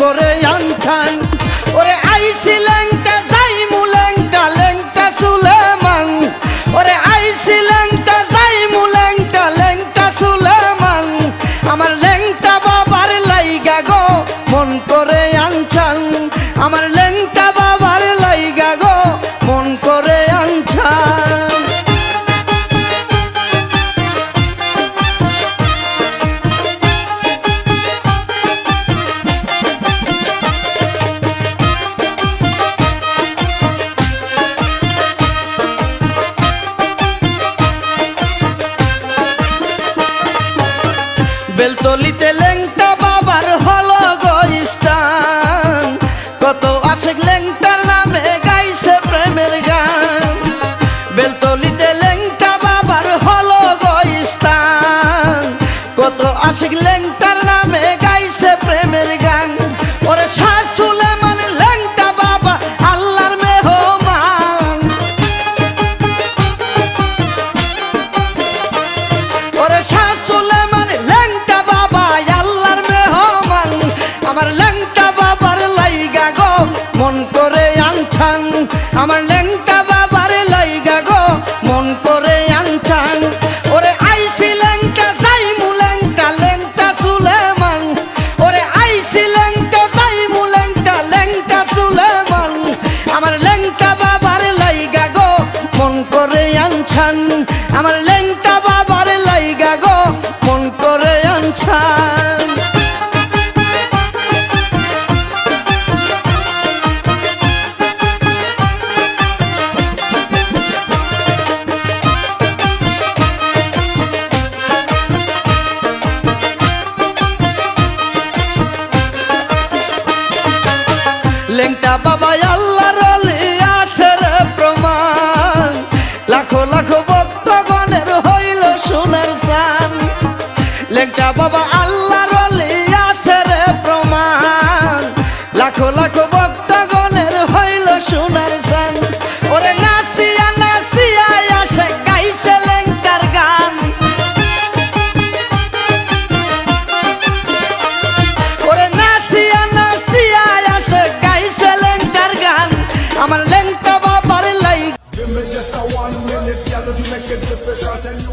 করে আন বেলতলিতে আনছান। আমার লেংটা বাবার লাইগা গো মন করে আনছান। লেংটা বাবা আল্লাহ রলে লাখো লাখো ভক্তগণের হইল সোনার সান লেংটা বাবা make a difference.